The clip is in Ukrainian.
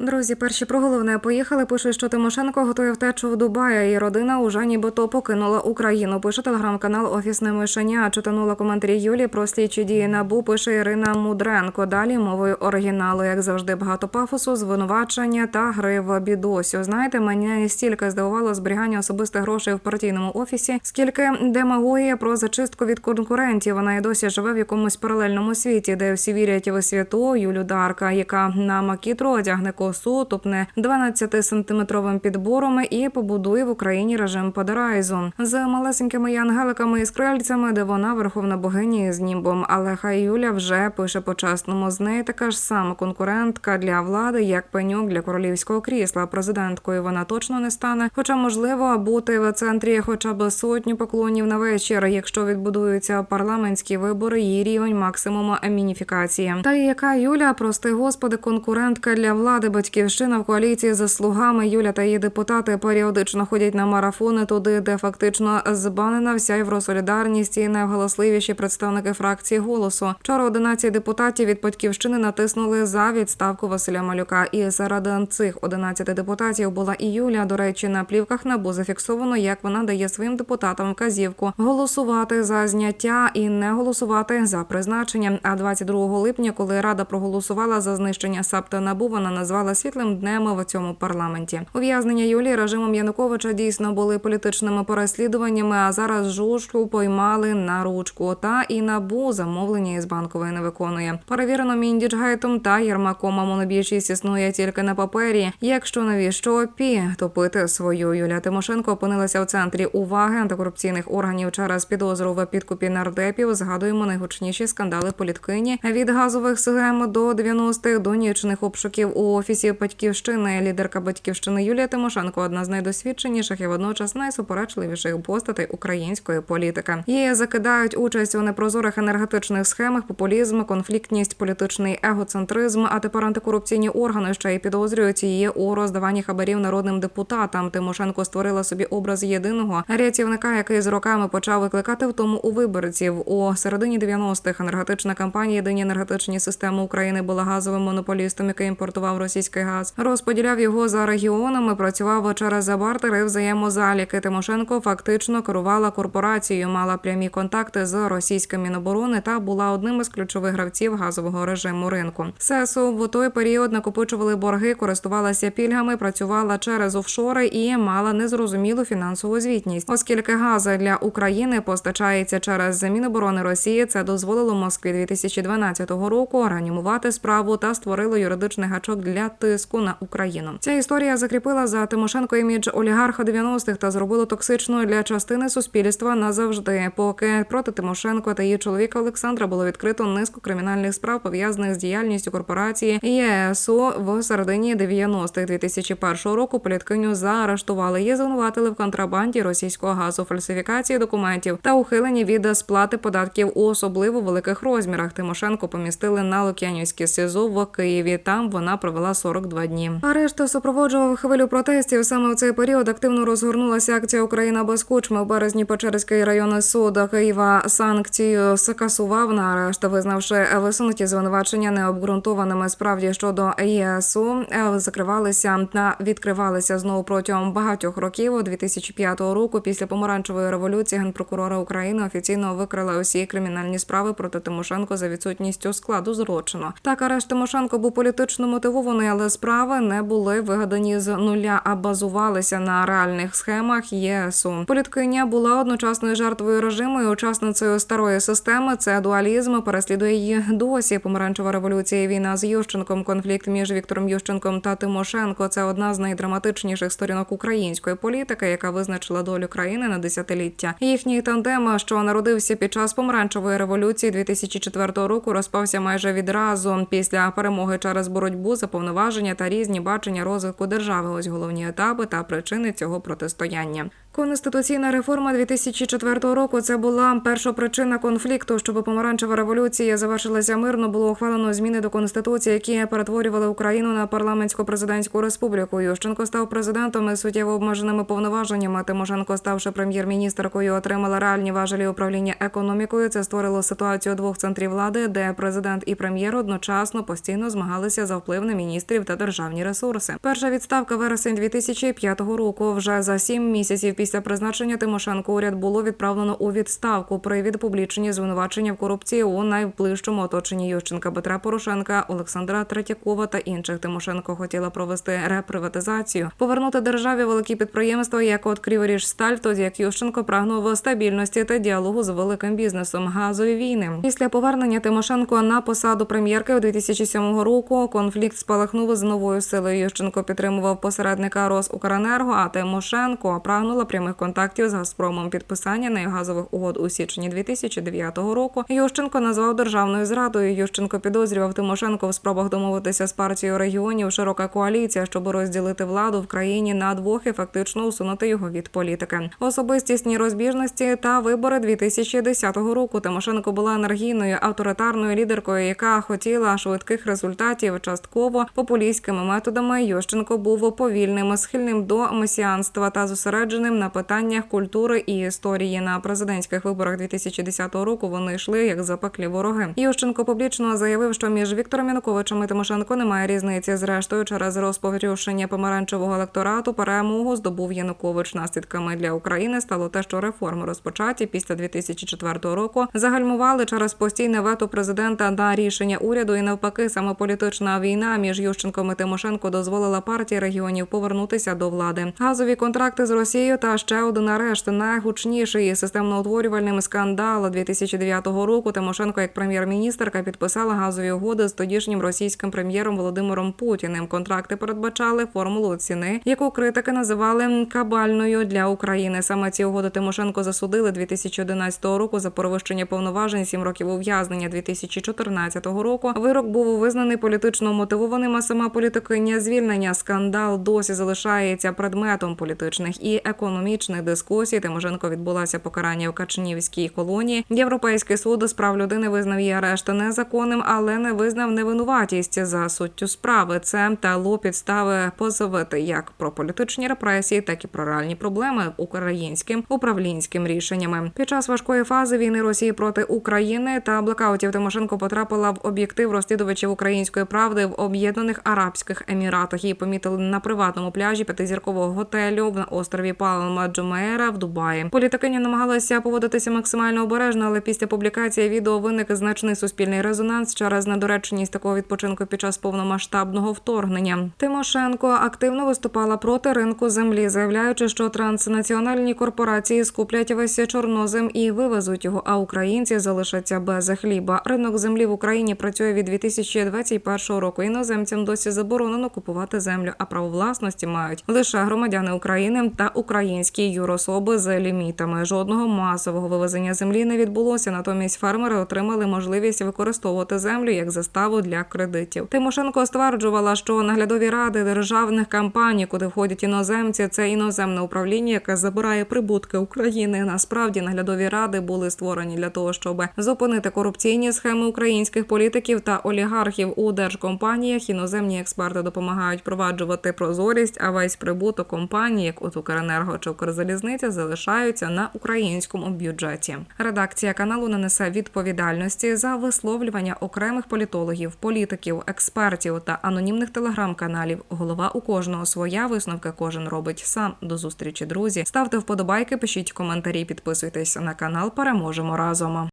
Друзі, перші про головне поїхали. Пишуть, що Тимошенко готує втечу в Дубай, і родина уже нібито покинула Україну. Пише телеграм-канал Офісне мишеня. Читанула коментарі Юлії про слідчі дії набу. Пише Ірина Мудренко. Далі мовою оригіналу, як завжди, багато пафосу, звинувачення та гри в бідосю. Знаєте, мене стільки здивувало зберігання особистих грошей в партійному офісі, скільки демагогія про зачистку від конкурентів. Вона і досі живе в якомусь паралельному світі, де всі вірять в святу Юлю Дарка, яка на макітру одягне косу, тупне 12-сантиметровим підбором і побудує в Україні режим Подерайзу з малесенькими ангеликами і скрильцями, де вона верховна богиня з німбом. Але хай Юля вже пише по-чесному. З неї така ж сама конкурентка для влади, як пеньок для королівського крісла. Президенткою вона точно не стане. Хоча можливо бути в центрі хоча б сотню поклонів на вечір, якщо відбудуються парламентські вибори, її рівень максимуму амініфікації. Та яка Юля, прости господи, конкурентка для влади, батьківщина в коаліції за слугами. Юля та її депутати періодично ходять на марафони туди, де фактично збанена вся євросолідарність і найголосливіші представники фракції голосу. Вчора 11 депутатів від батьківщини натиснули за відставку Василя Малюка. І серед цих 11 депутатів була і Юля. До речі, на плівках набу зафіксовано, як вона дає своїм депутатам вказівку голосувати за зняття і не голосувати за призначення. А 22 липня, коли рада проголосувала за знищення САП та набу, вона назвала світлим днем в цьому парламенті. Ув'язнення Юлії режимом Януковича дійсно були політичними переслідуваннями. А зараз жужку поймали на ручку. Та і набу замовлення із банкової не виконує. Перевірено Міндіджгейтом та Єрмаком. Монобільшість існує тільки на папері. Якщо навіщо пі топити свою Юлія Тимошенко опинилася в центрі уваги антикорупційних органів через підозру в підкупі нардепів. Згадуємо найгучніші скандали політкині від газових схем до 90-х до нічних обшуків у офісі батьківщини. Лідерка батьківщини Юлія Тимошенко одна з найдосвідченіших і водночас найсуперечливіших постатей української політики. Її закидають участь у непрозорих енергетичних схемах, популізм, конфліктність, політичний егоцентризм. А тепер антикорупційні органи ще й підозрюють її у роздаванні хабарів народним депутатам. Тимошенко створила собі образ єдиного рятівника, який з роками почав викликати в тому у виборців. У середині 90-х енергетична кампанія Єдині енергетичні системи України була газовим монополістом, який імпортував російський газ, розподіляв його за регіонами. Працював через бартери взаємозаліки. Тимошенко фактично керувала корпорацією, мала прямі контакти з російським міноборони та була одним із ключових гравців газового режиму ринку. СЕСУ в той період накопичували борги, користувалася пільгами, працювала через офшори і мала незрозумілу фінансову звітність, оскільки газ для України постачається через Міноборони Росії. Це дозволило Москві 2012 року реанімувати справу та створило юридичний гачок для тиску на Україну. Ця історія закріпила за Тимошенко імідж олігарха 90-х та зробила токсичною для частини суспільства назавжди. Поки проти Тимошенко та її чоловіка Олександра було відкрито низку кримінальних справ пов'язаних з діяльністю корпорації ЄСУ в середині 90-х 2001 року. Політкиню заарештували. Її звинуватили в контрабанді російського газу, фальсифікації документів та ухиленні від сплати податків у особливо великих розмірах. Тимошенко помістили на Лук'янівське СІЗО в Києві. Там вона провела 42 дні. Арешт супроводжував хвилю протестів. Саме в цей період активно розгорнулася акція Україна без кучми. В березні Печерський районний суд Києва санкцію скасував на арешт, визнавши висунуті звинувачення необґрунтованими. Справді щодо ЄСУ закривалися та відкривалися знову протягом багатьох років. 2005 року, після помаранчевої революції, генпрокурора України офіційно викрила усі кримінальні справи проти Тимошенко за відсутністю складу злочину. Так, арешт Тимошенко був політично мотивований, але справи не були вигадані з нуля, а базувалися на реальних схемах ЄСУ. Політкиня була одночасною жертвою режиму і учасницею старої системи. Це дуалізм переслідує її досі. Помаранчева революція, війна з Ющенком, конфлікт між Віктором Ющенком та Тимошенко. Це одна з найдраматичніших сторінок української політики, яка визначила долю країни на десятиліття. Їхній тандем, що народився під час помаранчевої революції 2004 року, розпався майже відразу після перемоги через боротьбу за повноваження та різні бачення розвитку держави. Ось головні етапи та причини цього протистояння. Конституційна реформа 2004 року це була перша причина конфлікту. Щоб помаранчева революція завершилася мирно, було ухвалено зміни до конституції, які перетворювали Україну на парламентсько президентську республіку. Ющенко став президентом із суттєво обмеженими повноваженнями. Тимошенко, ставши прем'єр-міністркою, отримала реальні важелі управління економікою. Це створило ситуацію двох центрів влади, де президент і прем'єр одночасно постійно змагалися за вплив на міністрів та державні ресурси. Перша відставка вересень 2005 року. Вже за сім місяців після призначення Тимошенко уряд було відправлено у відставку. Привід публічні звинувачення в корупції у найближчому оточенні Ющенка Петра Порошенка, Олександра Третьякова та інших. Тимошенко хотіла провести реприватизацію, повернути державі великі підприємства, як от Криворіжсталь, тоді як Ющенко прагнув стабільності та діалогу з великим бізнесом газові війни. Після повернення Тимошенко на посаду прем'єрки у 2007 року конфлікт спалахнув з новою силою. Ющенко підтримував посередника Росукренерго, а Тимошенко прагнула прямих контактів з Газпромом. Підписання негазових угод у січні 2009 року. Ющенко назвав державною зрадою. Ющенко підозрював Тимошенко в спробах домовитися з партією регіонів. Широка коаліція, щоб розділити владу в країні на двох і фактично усунути його від політики. Особистісні розбіжності та вибори 2010 року. Тимошенко була енергійною авторитарною лідеркою, яка хотіла швидких результатів частково популістськими методами. Ющенко був повільним, схильним до месіанства та зосередженим на питаннях культури і історії. На президентських виборах 2010 року вони йшли як запеклі вороги. Ющенко публічно заявив, що між Віктором Януковичем і Тимошенко немає різниці. Зрештою, через розповрюшення помаранчевого електорату перемогу здобув Янукович. Наслідками для України стало те, що реформи розпочаті після 2004 року загальмували через постійне вето президента на рішення уряду. І навпаки, саме політична війна між Ющенком і Тимошенко дозволила партії регіонів повернутися до влади. Газові контракти з Росією та ще один арешт найгучніший системно-утворювальним скандал 2009 року. Тимошенко, як прем'єр-міністрка, підписала газові угоди з тодішнім російським прем'єром Володимиром Путіним. Контракти передбачали формулу ціни, яку критики називали кабальною для України. Саме ці угоди Тимошенко засудили 2011 року за перевищення повноважень, сім років ув'язнення 2014 року. Вирок був визнаний політично мотивованим, а сама політикиня звільнення. Скандал досі залишається предметом політичних і економічних дискусій. Тимошенко відбулася покарання в Качнівській колонії. Європейський суд з прав людини визнав її арешт незаконним, але не визнав невинуватість за суттю справи. Це дало підстави позовити як про політичні репресії, так і про реальні проблеми українським управлінським рішеннями. Під час важкої фази війни Росії проти України та блекаутів Тимошенко потрапила в об'єктив розслідувачів української правди в Об'єднаних Арабських Еміратах. Її помітили на приватному пляжі п'ятизіркового готелю на острові Палма Джумейра в Дубаї. Політикиня намагалася поводитися максимально обережно, але після публікації відео виник значний суспільний резонанс через недоречність такого відпочинку під час повномасштабного вторгнення. Тимошенко активно виступала проти ринку землі, заявляючи, що транснаціональні корпорації скуплять весь чорнозем і вивезуть його, а українці залишаться без хліба. Ринок землі в Україні працює від 2021 року. Іноземцям досі заборонено купувати землю, а право власності мають лише громадяни України та українські юрособи з лімітами. Жодного масового вивезення землі не відбулося. Натомість фермери отримали можливість використовувати землю як заставу для кредитів. Тимошенко стверджувала, що наглядові ради державних компаній, куди входять іноземці, це іноземне управління, яке забирає прибутки України. Насправді наглядові ради були створені для того, щоб зупинити корупційні схеми українських політиків та олігархів у держкомпаніях. Іноземні експерти допомагають впроваджувати прозорість, а весь прибуток компанії, як от Укренерго чи Укрзалізниця, залишаються на українському бюджеті. Редакція каналу не несе відповідальності за висловлювання окремих політологів, політиків, експертів та анонімних телеграм-каналів. Голова у кожного своя висновка кожен робить сам. До зустрічі, друзі. Ставте вподобайки, пишіть коментарі, підписуйтесь на канал. Переможемо разом.